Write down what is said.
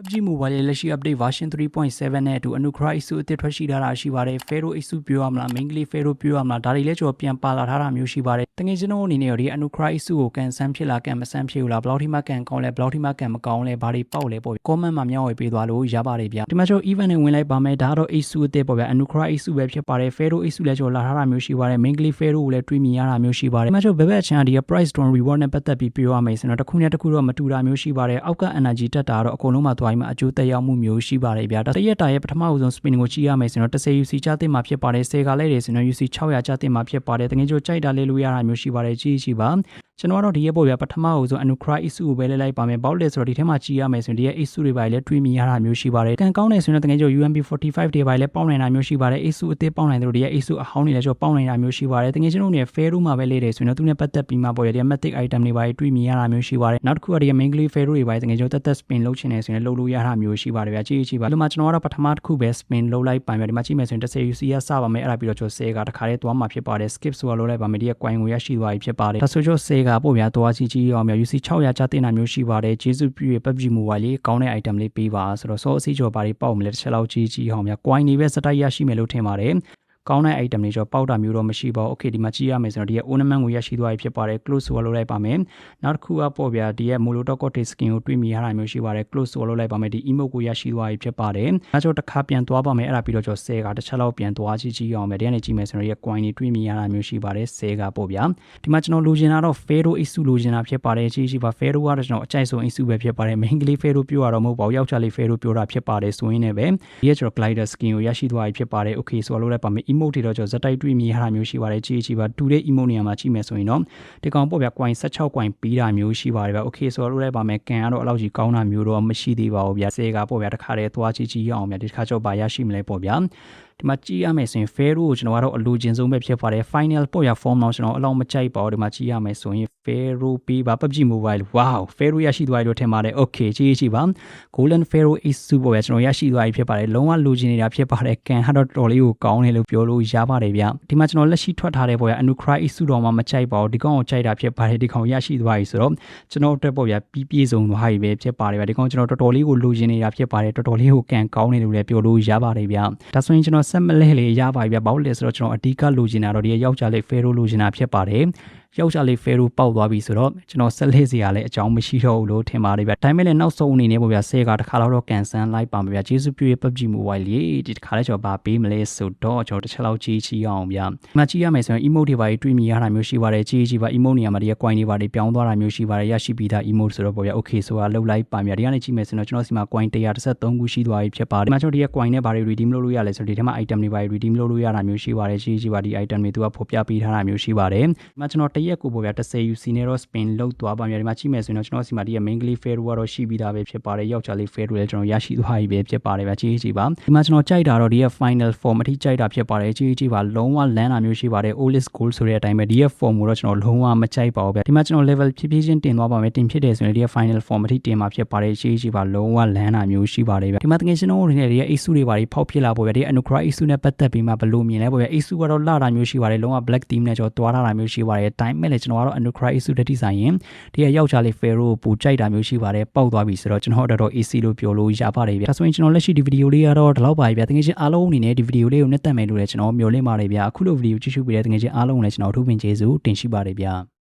PUBG Mobile ရဲ့လက်ရှိ update version 3.7နဲ့အတူ Anugra issue အသစ်ထွက်ရှိထားတာရှိပါတယ် Pharaoh issue ပြောရမလား Mainly Pharaoh ပြောရမလားဒါတွေလည်းကျွန်တော်ပြန်ပါလာထားတာမျိုးရှိပါတယ်တကယ်ကျွန်တော်အနေနဲ့ဒီ Anugra issue ကိုကန်ဆန်းဖြစ်လားကန်မဆန်းဖြစ်ဘူးလားဘယ်လောက်ထိမှကန်ကောင်းလဲဘယ်လောက်ထိမှကန်မကောင်းလဲဘာတွေပေါက်လဲပေါ့ comment မှာမျှဝေပေးသွားလို့ရပါတယ်ဗျဒီမှာကျွန်တော် event နဲ့ဝင်လိုက်ပါမယ်ဒါကတော့ issue အသစ်ပေါ့ဗျ Anugra issue ပဲဖြစ်ပါတယ် Pharaoh issue လည်းကျွန်တော်လာထားတာမျိုးရှိပါတယ် Mainly Pharaoh ကိုလည်းတွေးမြင်ရတာမျိုးရှိပါတယ်ဒီမှာကျွန်တော်ဘယ်ဘက်ချန်ဒီ price don reward နဲ့ပတ်သက်ပြီးပြောရမယ်ဆိုတော့တစ်ခုနဲ့တစ်ခုတော့မတူတာမျိုးရှိပါတယ်အောက်က energy တက်တာတော့အကုန်လုံးမှာသွားပြီးမှအကျိုးသက်ရောက်မှုမျိုးရှိပါတယ်ဗျာတရက်တာရဲ့ပထမအဆုံး spin ကိုကြည့်ရမယ်ဆိုတော့10 UC ချတင်မှာဖြစ်ပါတယ်10ကလည်းတွေဆိုတော့ UC 600ချတင်မှာဖြစ်ပါတယ်တကယ်ကြိုကြိုက်တာလေးလို့ရတာမျိုးရှိပါတယ်ကြည့်ကြည့်ပါ ကျွန်တော်ကတော့ဒီရဲ့ပေါ့ဗျာပထမအဆုံး Anucra issue ကိုပဲလဲလိုက်ပါမယ်ဘောက်လဲဆိုတော့ဒီထဲမှာကြည့်ရမယ်ဆိုရင်ဒီရဲ့ issue တွေပါလဲတွေးမိရတာမျိုးရှိပါတယ်ကန်ကောင်းနေဆိုရင်တကယ်ကြို UMP 45 တွေပါလဲပေါင်းနိုင်တာမျိုးရှိပါတယ် issue အသစ်ပေါင်းနိုင်တယ်လို့ဒီရဲ့ issue အဟောင်းတွေလည်းကျွန်တော်ပေါင်းနိုင်တာမျိုးရှိပါတယ်တကယ်ကျွန်တော်တို့ fair room မှာပဲလေးတယ်ဆိုရင်တော့သူနဲ့ပတ်သက်ပြီးမှပေါ့ဗျာဒီ matic item တွေပါတွေးမိရတာမျိုးရှိပါတယ်နောက်တစ်ခုကဒီ mainly fair room တွေပါတကယ်ကျွန်တော်တက်တက် spin လုပ်ချင်နေဆိုရင်လုပ်လို့ရတာမျိုးရှိပါတယ်ဗျာကြည့်ကြည့်ပါဒီမှာကျွန်တော်ကတော့ပထမတစ်ခုပဲ spin လုပ်လိုက်ပါမယ်ဒီမှာကြည့်မယ်ဆိုရင်10 UC ရစပါမယ်အဲ့ဒါပြီးတော့ကျွန်တော်10ကတခါလေးသွားမှာဖြစ်ပါတယ် skip ဆိုတာလုပ်လိုက်ပါမယ်ဒီရဲ့ coin ကိုရရှိသွားပြီဖြစ်ပါတယ်ဒါဆိုကျွန်တော်10ကပို့ဗျာသွားကြည့်ကြည့်အောင်မျိုး UC 600ကျတင်တာမျိုးရှိပါတယ်ကျေးဇူးပြုရ PUBG Mobile လေးကောင်းတဲ့ item လေးပေးပါဆိုတော့စောအစီကျော်ပါလေးပေါက်မလဲတစ်ချက်လောက်ကြည့်ကြည့်အောင်ဗျာ coin တွေပဲစတိုက်ရရှိမယ်လို့ထင်ပါတယ် ကောင်းတဲ့ item တွေကျော်ပေါက်တာမျိုးတော့မရှိပါဘူး။ Okay ဒီမှာကြည့်ရမယ်ဆိုတော့ဒီရဲ့ ornament ကိုရရှိသွားပြီဖြစ်ပါတယ် close ဆိုလုပ်လိုက်ပါမယ်။နောက်တစ်ခုကပေါ့ဗျာဒီရဲ့ molotov skin ကိုတွေ့မြင်ရတာမျိုးရှိပါတယ် close ဆိုလုပ်လိုက်ပါမယ်ဒီ emote ကိုရရှိသွားပြီဖြစ်ပါတယ်။နောက်ကျော်တစ်ခါပြန်သွားပါမယ်အဲ့ဒါပြီးတော့ကျော်10ကတစ်ချက်လောက်ပြန်သွားကြည့်ကြည့်အောင်မယ်။ဒီကနေကြည့်မယ်ဆိုတော့ဒီရဲ့ coin တွေတွေ့မြင်ရတာမျိုးရှိပါတယ်10ကပေါ့ဗျာ။ဒီမှာကျွန်တော်လိုချင်တာတော့ Pharaoh issue လိုချင်တာဖြစ်ပါတယ်ကြည့်ကြည့်ပါ Pharaoh ကတော့ကျွန်တော်အကြိုက်ဆုံး issue ပဲဖြစ်ပါတယ် main ကလေး Pharaoh ပြောရတော့မဟုတ်ပါဘူးယောက်ျားလေး Pharaoh ပြောတာဖြစ်ပါတယ်ဆိုရင်လည်းပဲဒီရဲ့ကျွန်တော် glider skin ကိုရရှိသွားပြီဖြစ်ပါတယ် okay ဆိုတော့လုပ်လိုက်ပါမယ် emote တွေတော့ကျွန်တော်ဇက်တိုက်တွေ့မြင်ရတာမျိုးရှိပါတယ်ကြည့်ကြည့်ပါတူတဲ့ emote နေရာမှာကြည့်မယ်ဆိုရင်တော့ဒီကောင်ပေါ့ဗျာ coin 16 coin ပေးတာမျိုးရှိပါတယ်ဗျ okay ဆိုတော့လုပ်လိုက်ပါမယ်ကန်ကတော့အလောက်ကြီးကောင်းတာမျိုးတော့မရှိသေးပါဘူးဗျစေကပေါ့ဗျာတခါတည်းသွားကြည့်ကြည့်ရအောင်ဗျဒီတစ်ခါကြောက်ပါရရှိမလဲပေါ့ဗျာ ဒီမှာကြည့်ရမယ်ဆိုရင် Pharaoh ကိုကျွန်တော်ကတော့အလိုချင်ဆုံးပဲဖြစ်ပါတယ် final ပေါ့ရ form တော့ကျွန်တော်အလောက်မကြိုက်ပါဘူးဒီမှာကြည့်ရမယ်ဆိုရင် Pharaoh ပြီးပါ PUBG Mobile wow Pharaoh ရရှိသွားပြီလို့ထင်ပါတယ် okay ကြည့်ကြည့်ပါ Golden Pharaoh Ace ပေါ့ရကျွန်တော်ရရှိသွားပြီဖြစ်ပါတယ်လုံးဝလိုချင်နေတာဖြစ်ပါတယ်ကန်ဟာတော့တော်လေးကိုကောင်းတယ်လို့ပြောလို့ရပါတယ်ဗျဒီမှာကျွန်တော်လက်ရှိထွက်ထားတဲ့ပေါ့ရ Anucra Ace တော့မှမကြိုက်ပါဘူးဒီကောင်ကိုကြိုက်တာဖြစ်ပါတယ်ဒီကောင်ရရှိသွားပြီဆိုတော့ကျွန်တော်အတွက်ပေါ့ရပြီးပြည့်စုံသွားပြီပဲဖြစ်ပါတယ်ဗျဒီကောင်ကျွန်တော်တော်တော်လေးကိုလိုချင်နေတာဖြစ်ပါတယ်တော်တော်လေးကိုကန်ကောင်းတယ်လို့လည်းပြောလို့ရပါတယ်ဗျဒါဆိုရင်ကျွန်တော်ဆက်မလဲလေးရပါပြီဗျဘာလို့လဲဆိုတော့ကျွန်တော်အဓိကလိုချင်တာတော့ဒီယောက်ျားလေး Pharaoh လိုချင်တာဖြစ်ပါတယ်ယောက်ျားလေး Pharaoh ပေါက်သွားပြီဆိုတော့ကျွန်တော်ဆက်လက်စရာလည်းအကြောင်းမရှိတော့ဘူးလို့ထင်ပါတယ်ဗျဒါပေမဲ့လည်းနောက်ဆုံးအနေနဲ့ပေါ့ဗျာဆဲကတစ်ခါတော့ကန်ဆန်လိုက်ပါမယ်ဗျကျေးဇူးပြုရ PUBG Mobile လေးဒီတစ်ခါလည်းကျွန်တော်ဗာပေးမလဲဆိုတော့ကျွန်တော်တစ်ချက်လောက်ကြည့်ချီအောင်ဗျဒီမှာကြည့်ရမယ်ဆိုရင် emote တွေပါတွေ့မြင်ရတာမျိုးရှိပါတယ်ကြည့်ကြည့်ပါ emote နေရာမှာဒီက coin တွေပါတွေပြောင်းသွားတာမျိုးရှိပါတယ်ရရှိပြီးသား emote ဆိုတော့ပေါ့ဗျာ okay ဆိုတာလောက်လိုက်ပါမြဒီကနေကြည့်မယ်ဆိုတော့ကျွန်တော်စီမှာ coin 133ခုရှိသွားပြီဖြစ်ပါတယ်ဒီမှာကျွန်တော်ဒီက coin နဲ့ဘာတွေ redeem လုပ်လို့ရလဲဆိုတော့ဒီထဲမှာ item တွေပါ redeem လုပ်လို့ရတာမျိုးရှိပါတယ်ကြည့်ကြည့်ပါဒီ item တွေသူကဖော်ပြပေးထားတာမျိုးရှိပါတယ်ဒီမှာကျွန်တော်တရက်ကိုပေါ့ဗျာ10 UC နဲ့တော့ spin လောက်သွားပါမြဒီမှာကြည့်မယ်ဆိုရင်တော့ကျွန်တော်စီမှာဒီက main ကလေး fair ကတော့ရှိပြီးသားပဲဖြစ်ပါတယ်ယောက်ျားလေး fair လည်းကျွန်တော်ရရှိသွားပြီပဲဖြစ်ပါတယ်ဗျကြည့်ကြည့်ပါဒီမှာကျွန်တော်ကြိုက်တာတော့ဒီက final form အထိကြိုက်တာဖြစ်ပါတယ်ကြည့်ကြည့်ပါလုံးဝလန်းတာမျိုးရှိပါတယ် Olis goal ဆိုတဲ့အတိုင်းပဲဒီက form ကိုတော့ကျွန်တော်လုံးဝမကြိုက်ပါဘူးဗျဒီမှာကျွန်တော် level ဖြည်းဖြည်းချင်းတင်သွားပါမယ်တင်ဖြစ်တယ်ဆိုရင်ဒီက final form အထိတင်မှာဖြစ်ပါတယ်ကြည့်ကြည့်ပါလုံးဝလန်းတာမျိုးရှိပါတယ်ဗျဒီမှာတကယ်ရှင်တို့တွေနဲ့ဒီက issue တွေပါတွေဖောက်ဖြစ်လာပေါ့ဗျဒီ Anucra issue နဲ့ပတ်သက်ပြီးမှဘယ်လိုမြင်လဲပေါ့ဗျ issue ကတော့လာတာမျိုးရှိပါတယ်လုံးဝ black team နဲ့ကျွန်တော်တွားထားတာမျိုးရှိပါတယ်တိုင်းမဲ့လည်းကျွန်တော်ကတော့ Anucra issue တက်တိဆိုင်ရင်ဒီကယောက်ျားလေး Pharaoh ကိုပူကြိုက်တာမျိုးရှိပါတယ်ပေါက်သွားပြီဆိုတော့ကျွန်တော်တော်တော် AC လို့ပြောလို့ရပါတယ်ဗျဒါဆိုရင်ကျွန်တော်လက်ရှိဒီဗီဒီယိုလေးကတော့ဒီလောက်ပါဗျတကယ်ချင်းအားလုံးအနေနဲ့ဒီဗီဒီယိုလေးကိုနှစ်သက်မယ်လို့လည်းကျွန်တော်မျှော်လင့်ပါတယ်ဗျအခုလိုဗီဒီယိုကြည့်ရှုပေးတဲ့တကယ်ချင်းအားလုံးကိုလည်းကျွန်တော်အထူးပင်ကျေးဇူးတင်ရှိပါတယ်ဗျ